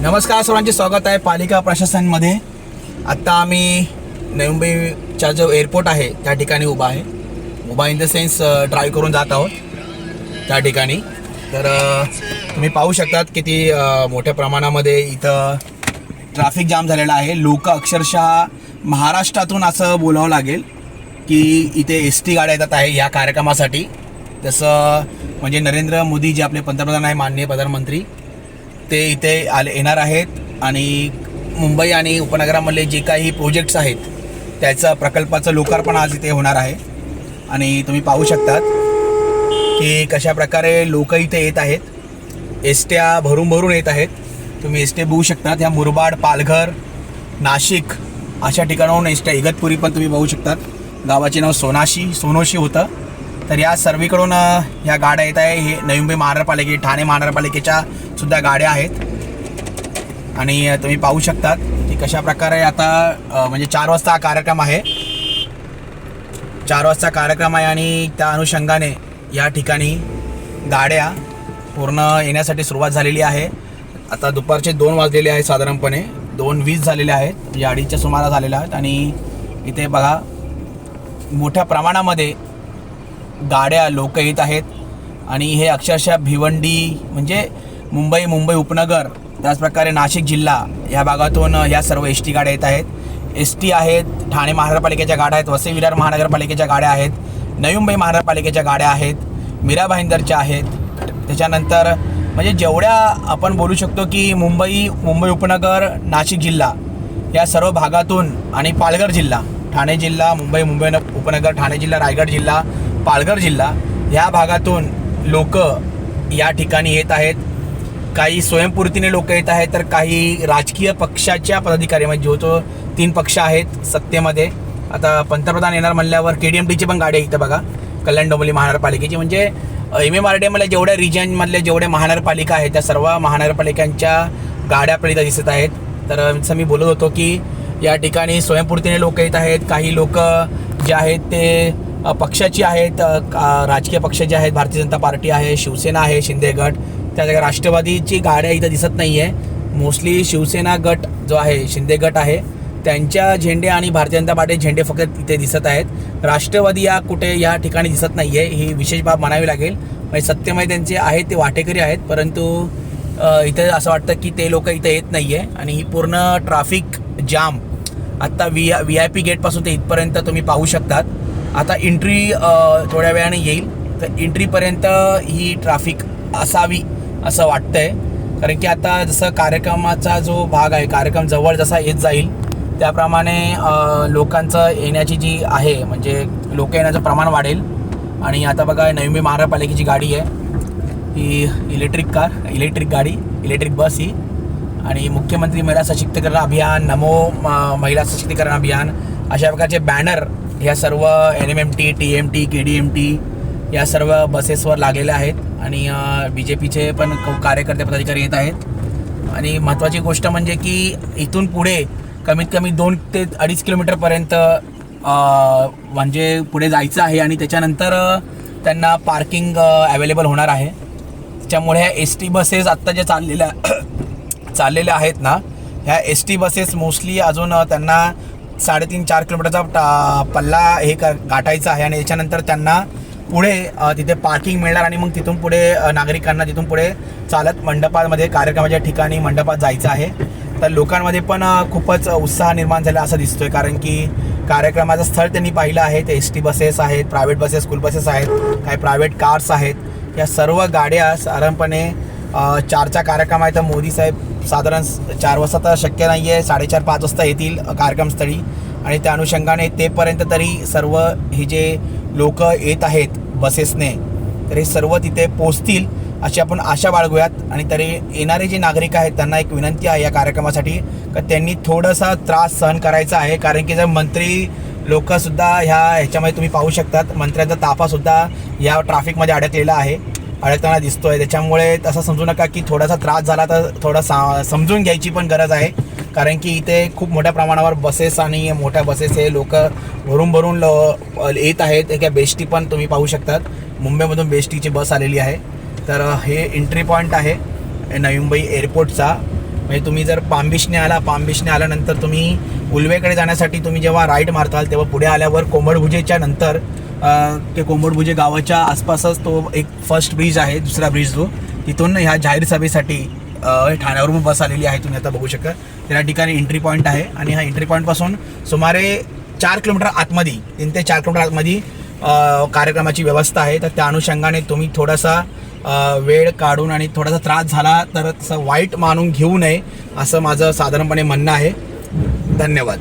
नमस्कार सर्वांचे स्वागत आहे पालिका प्रशासनमध्ये. आत्ता आम्ही नवी मुंबईचा जो एअरपोर्ट आहे त्या ठिकाणी उभा आहे. उभा इन द सेन्स ड्राईव्ह करून जात आहोत. त्या ठिकाणी. तर तुम्ही पाहू शकतात किती मोठ्या प्रमाणामध्ये इथं ट्रॅफिक जाम झालेला आहे. लोक अक्षरशः महाराष्ट्रातून असं बोलावं लागेल की इथे एस टी गाड्या येतात आहे या कार्यक्रमासाठी. तसं म्हणजे नरेंद्र मोदी जे आपले पंतप्रधान आहे माननीय प्रधानमंत्री. ते इथे आले येणार आहेत आणि मुंबई आणि उपनगरामधले जे काही प्रोजेक्ट्स आहेत त्याचं प्रकल्पाचं लोकार्पण आज इथे होणार आहे. आणि तुम्ही पाहू शकतात की कशा प्रकारे लोक इथे येत आहेत. एसट्या भरून भरून येत आहेत. तुम्ही एसटे बघू शकतात. ह्या मुरबाड पालघर नाशिक अशा ठिकाणाहून एसट्या इगतपुरी पण तुम्ही बघू शकतात. गावाचे नाव सोनाशी सोनोशी होतं. तर या सर्वीकडून ह्या गाड्या येत आहे. हे नवी मुंबई महानगरपालिके ठाणे महानगरपालिकेच्या सुद्धा गाड्या आहेत. आणि तुम्ही पाहू शकतात की कशा प्रकारे आता म्हणजे चार वाजता हा कार्यक्रम आहे. चार वाजता कार्यक्रम आहे आणि त्या अनुषंगाने या ठिकाणी गाड्या पूर्ण येण्यासाठी सुरुवात झालेली आहे. आता दुपारचे दोन वाजलेले आहेत साधारणपणे. दोन वीस झालेले आहेत. म्हणजे अडीचच्या सुमारास झालेल्या आहेत. आणि इथे बघा मोठ्या प्रमाणामध्ये गाड्या लोक येत आहेत. आणि हे अक्षरशः भिवंडी म्हणजे मुंबई मुंबई उपनगर त्याचप्रकारे नाशिक जिल्हा या भागातून या सर्व एस टी गाड्या येत आहेत. एस टी आहेत ठाणे महानगरपालिकेच्या गाड्या आहेत वसई विरार महानगरपालिकेच्या गाड्या आहेत नवी मुंबई महानगरपालिकेच्या गाड्या आहेत मीरा भाईंदरच्या आहेत. त्याच्यानंतर म्हणजे जेवढ्या आपण बोलू शकतो की मुंबई मुंबई उपनगर नाशिक जिल्हा या सर्व भागातून आणि पालघर जिल्हा ठाणे जिल्हा मुंबई मुंबई न- उपनगर ठाणे जिल्हा रायगड जिल्हा पालघर जिल्हा या भागातून लोक या ठिकाणी येत आहेत. काही स्वयंपूर्तीने लोक येत आहेत तर काही राजकीय पक्षाच्या पदाधिकारी म्हणजे जो तो तीन पक्ष आहेत सत्तेमध्ये. आता पंतप्रधान येणार म्हणल्यावर के डी एम टीची पण गाडी आहे इथं बघा कल्याण डोंबली महानगरपालिकेची. म्हणजे एम एम आर डी एमला जेवढ्या रिजनमधल्या जेवढ्या महानगरपालिका आहेत त्या सर्व महानगरपालिकांच्या गाड्या आपल्याला इथं दिसत आहेत. तर जसं मी बोलत होतो की या ठिकाणी स्वयंपूर्तीने लोक येत आहेत. काही लोक जे आहेत ते पक्षाची आहेत का- राजकीय पक्ष जे आहेत भारतीय जनता पार्टी आहे शिवसेना आहे शिंदे गट. त्या जागा राष्ट्रवादीची गाड्या इथं दिसत नाही आहे मोस्टली शिवसेना गट जो आहे शिंदे गट आहे. त्यांच्या झेंडे आणि भारतीय जनता पार्टी झेंडे फक्त इथे दिसत आहेत. राष्ट्रवादी या कुठे या ठिकाणी दिसत नाही आहे ही विशेष बाब म्हणावी लागेल. म्हणजे सत्यमय त्यांचे आहेत ते वाटेकरी आहेत परंतु इथे असं वाटतं की ते लोक इथे येत नाही आहे आणि ही पूर्ण ट्राफिक जाम. आत्ता व्ही व्ही आय पी गेटपासून ते इथपर्यंत तुम्ही पाहू शकतात. आता एंट्री थोड्या वेळाने येईल. तर एंट्रीपर्यंत ही ट्रॅफिक असावी असं वाटतंय. कारण की आता जसं कार्यक्रमाचा जो भाग आहे कार्यक्रम जवळ जसा येत जाईल त्याप्रमाणे लोकांचं येण्याची जी आहे म्हणजे लोक येण्याचं प्रमाण वाढेल. आणि आता बघा नवी मुंबई महानगरपालिकेची गाडी आहे. ही इलेक्ट्रिक कार इलेक्ट्रिक गाडी इलेक्ट्रिक बस ही. आणि मुख्यमंत्री महिला सशक्तीकरण अभियान नमो म- महिला सशक्तीकरण अभियान अशा प्रकारचे बॅनर ह्या सर्व N M M T T M T K D M T या सर्व बसेसवर लागलेल्या आहेत. आणि बी जे पीचे पण कार्यकर्ते पदाधिकारी येत आहेत. आणि महत्त्वाची गोष्ट म्हणजे की इथून पुढे कमीत कमी दोन ते अडीच किलोमीटरपर्यंत म्हणजे पुढे जायचं आहे आणि त्याच्यानंतर त्यांना पार्किंग अवेलेबल होणार आहे. त्याच्यामुळे ह्या एस टी बसेस आत्ता ज्या चाललेल्या चाललेल्या आहेत ना ह्या एस टी बसेस मोस्टली अजून त्यांना साडेतीन चार किलोमीटरचा टा- पल्ला हे क गाठायचा आहे आणि याच्यानंतर त्यांना पुढे तिथे पार्किंग मिळणार आणि मग तिथून पुढे नागरिकांना तिथून पुढे चालत मंडपामध्ये कार्यक्रमाच्या ठिकाणी मंडपात जायचं आहे. तर लोकांमध्ये पण खूपच उत्साह निर्माण झाला असं दिसतोय. कारण की कार्यक्रमाचं स्थळ त्यांनी पाहिलं आहे. ते एस टी बसेस आहेत प्रायव्हेट बसेस स्कूल बसेस आहेत काही प्रायव्हेट कार्स आहेत. या सर्व गाड्या साधारणपणे चारच्या चारचा कार्यक्रम आहे तर मोदी साहेब साधारण चार वाजता तर शक्य नाही आहे साडेचार पाच वाजता येतील कार्यक्रमस्थळी. आणि त्या अनुषंगाने तेपर्यंत तरी सर्व हे जे लोक येत आहेत बसेसने तर हे सर्व तिथे पोचतील अशी आपण आशा बाळगूयात. आणि तरी येणारे जे नागरिक आहेत त्यांना एक विनंती आहे या कार्यक्रमासाठी का त्यांनी थोडासा त्रास सहन करायचा आहे. कारण की जर मंत्री लोकसुद्धा ह्या ह्याच्यामध्ये तुम्ही पाहू शकतात मंत्र्यांचा ताफासुद्धा या ट्रॅफिकमध्ये अडकलेला आहे. अडकताना दिसतोय. त्याच्यामुळे तसं समजू नका की थोडासा त्रास झाला तर थोडा सा समजून घ्यायची पण गरज आहे. कारण की इथे खूप मोठ्या प्रमाणावर बसेस आणि मोठ्या बसेस हे लोक भरून भरून ल- येत आहेत. एका बेस्टी पण तुम्ही पाहू शकतात. मुंबईमधून बेस्टीची बस आलेली आहे. तर हे एंट्री पॉईंट आहे. नवी मुंबई एअरपोर्टचा म्हणजे तुम्ही जर पामबिशने आला पामबिशने आल्यानंतर तुम्ही उलवेकडे जाण्यासाठी तुम्ही जेव्हा राईट मारताल तेव्हा पुढे आल्यावर कोंबडभुजेच्या नंतर ते कोंबडभुजे गावाच्या आसपासच तो एक फर्स्ट ब्रिज आहे दुसरा ब्रिज जो. तिथून ह्या जाहीर सभेसाठी ठाण्यावरून बस आलेली आहे तुम्ही आता बघू शकता. त्या ठिकाणी एंट्री पॉईंट आहे आणि ह्या एंट्री पॉईंटपासून सुमारे चार किलोमीटर आतमध्ये तीन ते चार किलोमीटर आतमध्ये कार्यक्रमाची व्यवस्था आहे. तर त्या अनुषंगाने तुम्ही थोडासा वेळ काढून आणि थोडासा त्रास झाला तर तसं वाईट मानून घेऊ नये असं माझं साधारणपणे म्हणणं आहे. धन्यवाद.